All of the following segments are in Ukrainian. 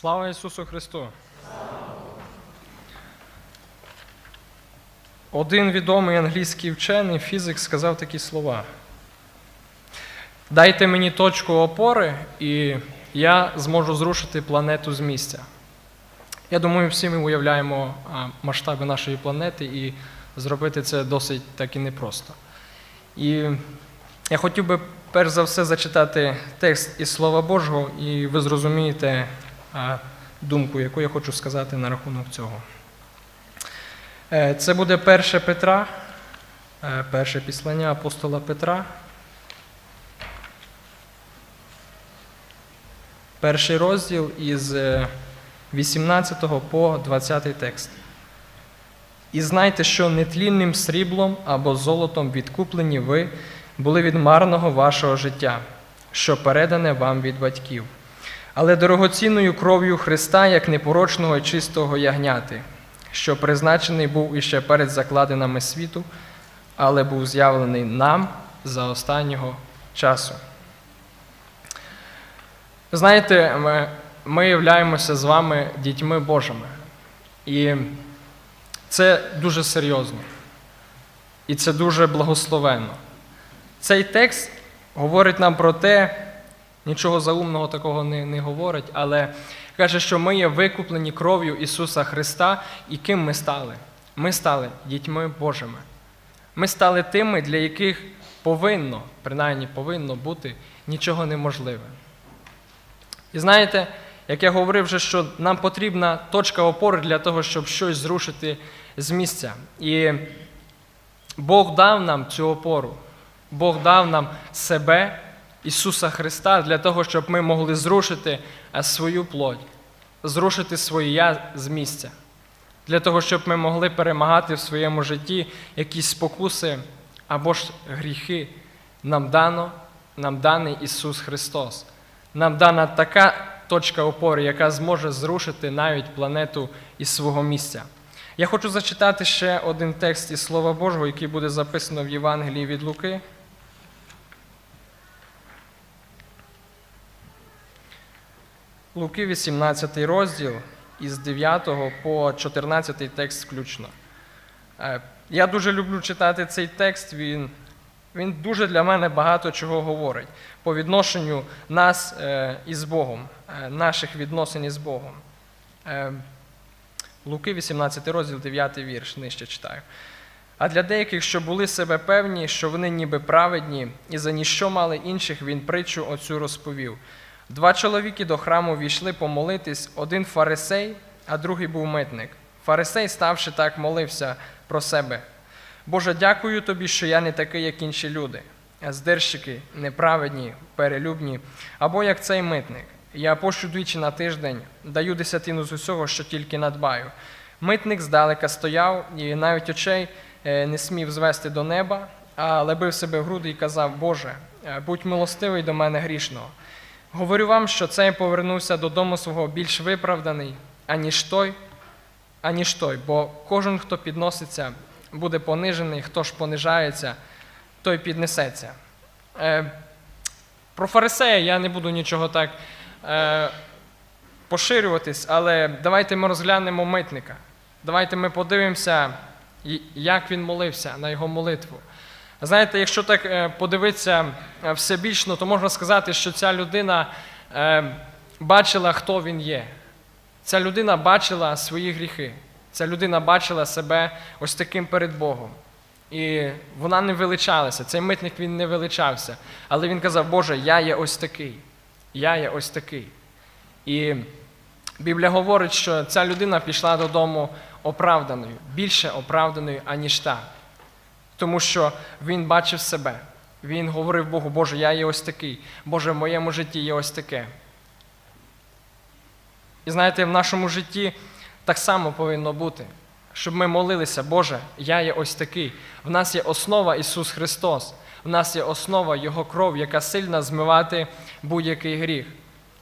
Слава Ісусу Христу! Один відомий англійський вчений фізик сказав такі слова. Дайте мені точку опори, і я зможу зрушити планету з місця. Я думаю, всі ми уявляємо масштаби нашої планети, і зробити це досить так і непросто. І я хотів би перш за все зачитати текст із Слова Божого, і ви зрозумієте думку, яку я хочу сказати на рахунок цього. Е, Це буде 1 Петра, е, перше післання апостола Петра. Перший розділ із е, 18 по 20 текст. І знайте, що нетлінним сріблом або золотом відкуплені ви були від марного вашого життя, що передане вам від батьків, але дорогоцінною кров'ю Христа, як непорочного і чистого ягняти, що призначений був іще перед закладинами світу, але був з'явлений нам за останнього часу. Знаєте, ми, ми являємося з вами дітьми Божими. І це дуже серйозно. І це дуже благословенно. Цей текст говорить нам про те, нічого заумного такого не, не говорить, але каже, що ми є викуплені кров'ю Ісуса Христа, і ким ми стали? Ми стали дітьми Божими. Ми стали тими, для яких повинно, принаймні повинно бути нічого неможливе. І знаєте, як я говорив вже, що нам потрібна точка опори для того, щоб щось зрушити з місця. І Бог дав нам цю опору. Бог дав нам себе, Ісуса Христа, для того, щоб ми могли зрушити е, свою плоть, зрушити своє я з місця. Для того, щоб ми могли перемагати в своєму житті якісь спокуси або ж гріхи. Нам дано, нам даний Ісус Христос. Нам дана така точка опори, яка зможе зрушити навіть планету із свого місця. Я хочу зачитати ще один текст із Слова Божого, який буде записано в Євангелії від Луки. Луки, 18 розділ, із 9 по 14 текст включно. Е, Я дуже люблю читати цей текст. Він, він дуже для мене багато чого говорить по відношенню нас е, із Богом, е, наших відносин із Богом. Луки, 18 розділ, 9 вірш, нижче читаю. А для деяких, що були себе певні, що вони ніби праведні, і за ніщо мали інших, він притчу оцю розповів. Два чоловіки до храму війшли помолитись, один фарисей, а другий був митник. Фарисей, ставши так, молився про себе. Боже, дякую тобі, що я не такий, як інші люди. Здирщики, неправедні, перелюбні, або як цей митник. Я пощу двічі на тиждень, даю десятину з усього, що тільки надбаю. Митник здалека стояв і навіть очей е, не смів звести до неба, але бив себе в груди і казав: Боже, е, будь милостивий до мене грішного. Говорю вам, що цей повернувся додому свого більш виправданий, аніж той, аніж той, бо кожен, хто підноситься, буде понижений, хто ж понижається, той піднесеться. Е, про фарисея я не буду нічого так е, поширюватись, але давайте ми розглянемо митника. Давайте ми подивимося, як він молився на його молитву. Знаєте, якщо так е, подивитися е, всебічно, то можна сказати, що ця людина е, бачила, хто він є. Ця людина бачила свої гріхи. Ця людина бачила себе ось таким перед Богом. І вона не величалася. Цей митник він не величався. Але він казав, Боже, я є ось такий. Я є ось такий. І Біблія говорить, що ця людина пішла додому оправданою, більше оправданою, аніж та. Тому що він бачив себе. Він говорив Богу, Боже, я є ось такий. Боже, в моєму житті є ось таке. І знаєте, в нашому житті так само повинно бути, щоб ми молилися, Боже, я є ось такий. В нас є основа Ісус Христос, в нас є основа Його кров, яка сильна змивати будь-який гріх.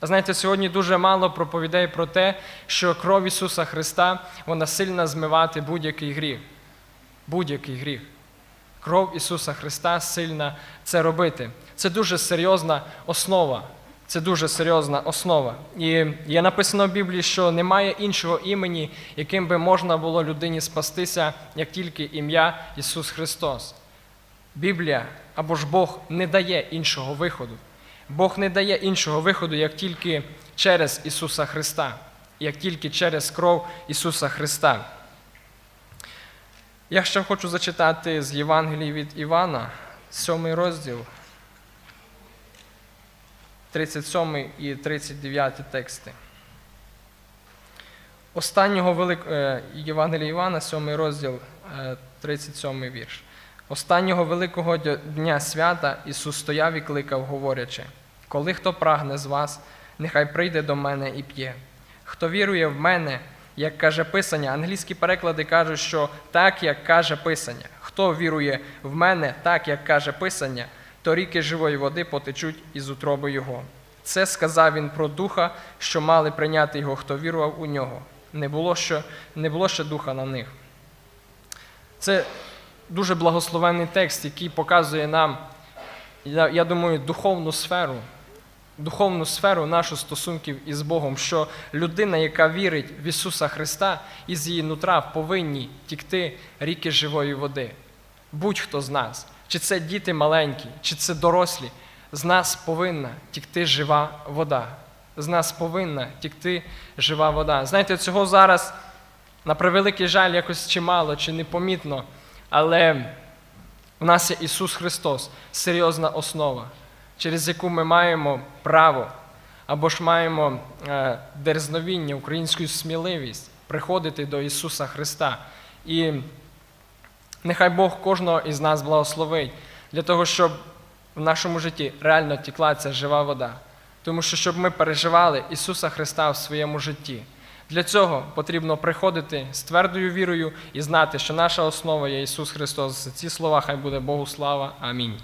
А Знаєте, сьогодні дуже мало проповідей про те, що кров Ісуса Христа вона сильна змивати будь-який гріх. Будь-який гріх. Кров Ісуса Христа сильна це робити. Це дуже серйозна основа. Це дуже серйозна основа. І є написано в Біблії, що немає іншого імені, яким би можна було людині спастися, як тільки ім'я Ісус Христос. Біблія або ж Бог не дає іншого виходу. Бог не дає іншого виходу, як тільки через Ісуса Христа, як тільки через кров Ісуса Христа. Я ще хочу зачитати з Євангелії від Івана, 7 розділ, 37 і 39 тексти. Останнього велик... е, Євангелія Івана, 7 розділ, е, 37 вірш. Останнього великого дня свята Ісус стояв і кликав, говорячи: Коли хто прагне з вас, нехай прийде до мене і п'є. Хто вірує в мене, як каже Писання, англійські переклади кажуть, що так, як каже Писання. Хто вірує в мене, так, як каже Писання, то ріки живої води потечуть із утроби Його. Це сказав він про духа, що мали прийняти його, хто вірував у нього. Не було, що, не було ще духа на них. Це дуже благословенний текст, який показує нам, я думаю, духовну сферу, духовну сферу наших стосунків із Богом, що людина, яка вірить в Ісуса Христа, із її нутра повинні тікти ріки живої води. Будь-хто з нас, чи це діти маленькі, чи це дорослі, з нас повинна тікти жива вода. З нас повинна тікти жива вода. Знаєте, цього зараз, на превеликий жаль, якось чимало чи непомітно, але у нас є Ісус Христос, серйозна основа, через яку ми маємо право або ж маємо е, дерзновіння, українську сміливість приходити до Ісуса Христа. І нехай Бог кожного із нас благословить для того, щоб в нашому житті реально тікла ця жива вода. Тому що щоб ми переживали Ісуса Христа в своєму житті. Для цього потрібно приходити з твердою вірою і знати, що наша основа є Ісус Христос. За ці слова хай буде Богу слава. Амінь.